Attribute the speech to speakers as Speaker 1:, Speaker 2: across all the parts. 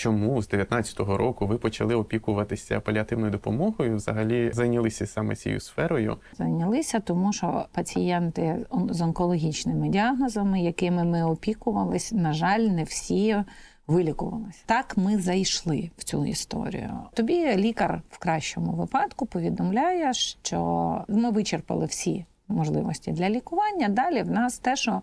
Speaker 1: чому з 19-го року ви почали опікуватися паліативною допомогою, взагалі зайнялися саме цією сферою.
Speaker 2: Зайнялися, тому що пацієнти з онкологічними діагнозами, якими ми опікувались, на жаль, не всі. Вилікувалися. Так ми зайшли в цю історію. Тобі лікар в кращому випадку повідомляє, що ми вичерпали всі можливості для лікування. Далі в нас те, що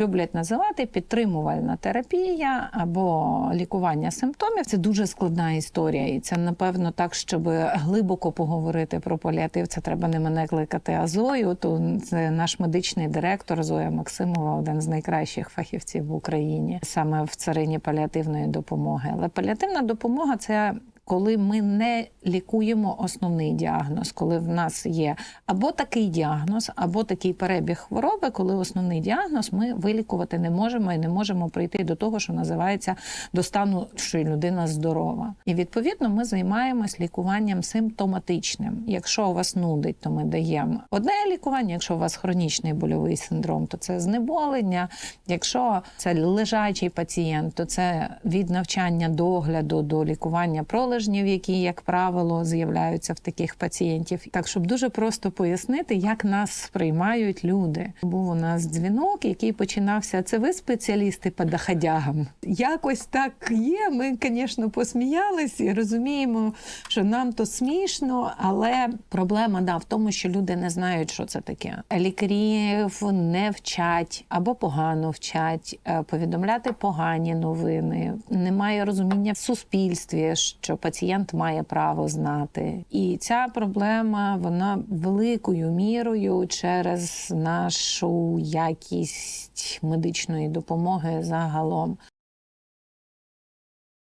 Speaker 2: люблять називати підтримувальна терапія або лікування симптомів. Це дуже складна історія, і це напевно так, щоб глибоко поговорити про паліатив. Це треба не мене кликати, а Зою. То це наш медичний директор Зоя Максимова, один з найкращих фахівців в Україні, саме в царині паліативної допомоги. Але паліативна допомога це. Коли ми не лікуємо основний діагноз, коли в нас є або такий діагноз, або такий перебіг хвороби, коли основний діагноз ми вилікувати не можемо і не можемо прийти до того, що називається до стану, що людина здорова. І відповідно ми займаємось лікуванням симптоматичним. Якщо вас нудить, то ми даємо одне лікування. Якщо у вас хронічний больовий синдром, то це знеболення. Якщо це лежачий пацієнт, то це від навчання догляду до лікування пролежнів, які, як правило, з'являються в таких пацієнтів. Так, щоб дуже просто пояснити, як нас сприймають люди. Був у нас дзвінок, який починався. Це ви спеціалісти по доходягам? Якось так є. Ми, звісно, посміялись і розуміємо, що нам то смішно, але проблема да в тому, що люди не знають, що це таке. Лікарів не вчать або погано вчать е, повідомляти погані новини. Немає розуміння в суспільстві, що пацієнт має право знати. І ця проблема вона великою мірою через нашу якість медичної допомоги загалом.